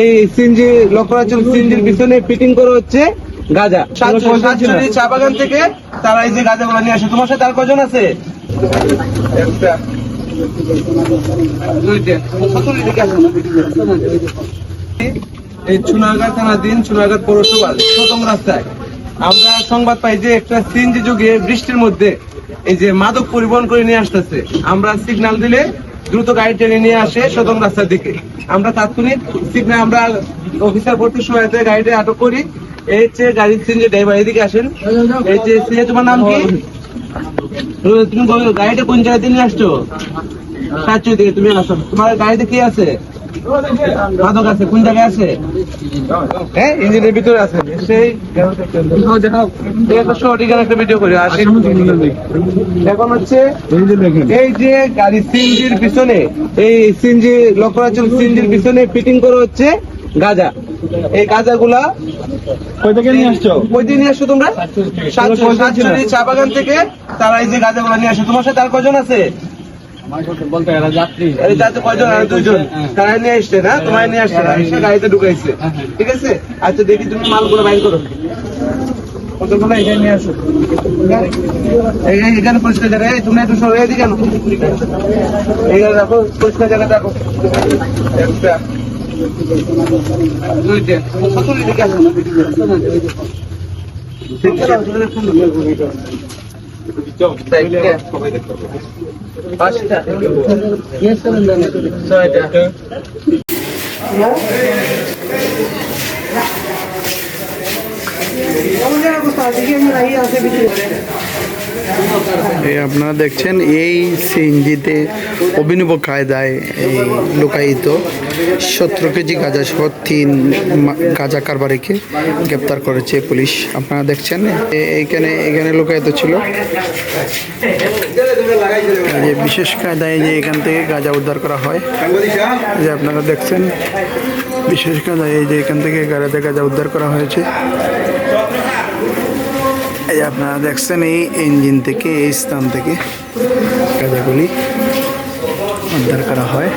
এই সিনজি সিনজির পিছনে ফিটিং করে হচ্ছে গাজা। সাতচল্লিশ চা বাগান থেকে তারা এই যে গাজা গুলো নিয়ে আসে। তোমার সাথে আর কজন আছে? এই চুনারঘাট থানাধীন চুনারঘাট পৌরসভা প্রথম রাস্তায়। আমরা সংবাদ পাই যে একটা সিনজি যুগে বৃষ্টির মধ্যে এই যে মাদক পরিবহন করে নিয়ে আসতেছে, আমরা সিগন্যাল দিলে দ্রুত গাড়ি টেনে নিয়ে আসে সদম রাস্তার দিকে। আমরা তাৎক্ষণিক সিগন্যাল আমরা অফিসার ভর্তি সহায়তায় গাড়িটা আটক করি। এই হচ্ছে গাড়ির সিনজি ড্রাইভার এদিকে আসেন। এই যে সিনে তোমার নাম কি? তুমি গাড়িটা কোন জায়গা দিয়ে নিয়ে আসছো? সাতচুর দিকে তুমি আসো। তোমার গাড়িতে কি আছে? মাদক আছে কোন জায়গায় আছে হ্যাঁ ইঞ্জিনের ভিতরে আছে সেই একটা এখানে একটা ভিডিও করি আর এখন হচ্ছে এই যে গাড়ি পিছনে এই সিনজির পিছনে ফিটিং করে হচ্ছে গাজা এই গাজা গুলা কই থেকে নিয়ে আসছো কই দিয়ে নিয়ে আসছো তোমরা সাতচল্লিশ চা বাগান থেকে তারা এই যে গাজা গুলা নিয়ে আসো তোমার সাথে আর কজন আছে বলতে যাত্রী। কয়জন? আর দুজন। তারা নিয়ে আসছে না? তোমায় নিয়ে আসছে না? এসে গাড়িতে ঢুকাইছে। ঠিক আছে? আচ্ছা দেখি তুমি মালগুলো বাইর করো। কতগুলো এখানে নিয়ে আসো। এখানে পরিষ্কার জায়গা। এই তুমি একটু সরে এদিকে কেন এইখানে রাখো পরিষ্কার জায়গা রাখো। একটা। দুইটা। সতেরো দিকে আসো? না Bekle. Başka. Yesin'den Söyle. No me hubiera gustado, así que mira ahí hace bicho. আপনারা দেখছেন, এই সিএনজিতে অভিনব কায়দায় এই লোকায়িত সতেরো কেজি গাঁজা সহ তিন গাঁজা কারবারিকে গ্রেপ্তার করেছে পুলিশ। আপনারা দেখছেন এইখানে, এখানে লোকায়িত ছিল। যে বিশেষ কায়দায় যে এখান থেকে গাঁজা উদ্ধার করা হয় যে আপনারা দেখছেন, বিশেষ কায়দায় যে এখান থেকে গাড়িতে গাঁজা উদ্ধার করা হয়েছে। এই আপনারা দেখছেন এই ইঞ্জিন থেকে এই স্থান থেকে গাঁজাগুলি উদ্ধার করা হয়।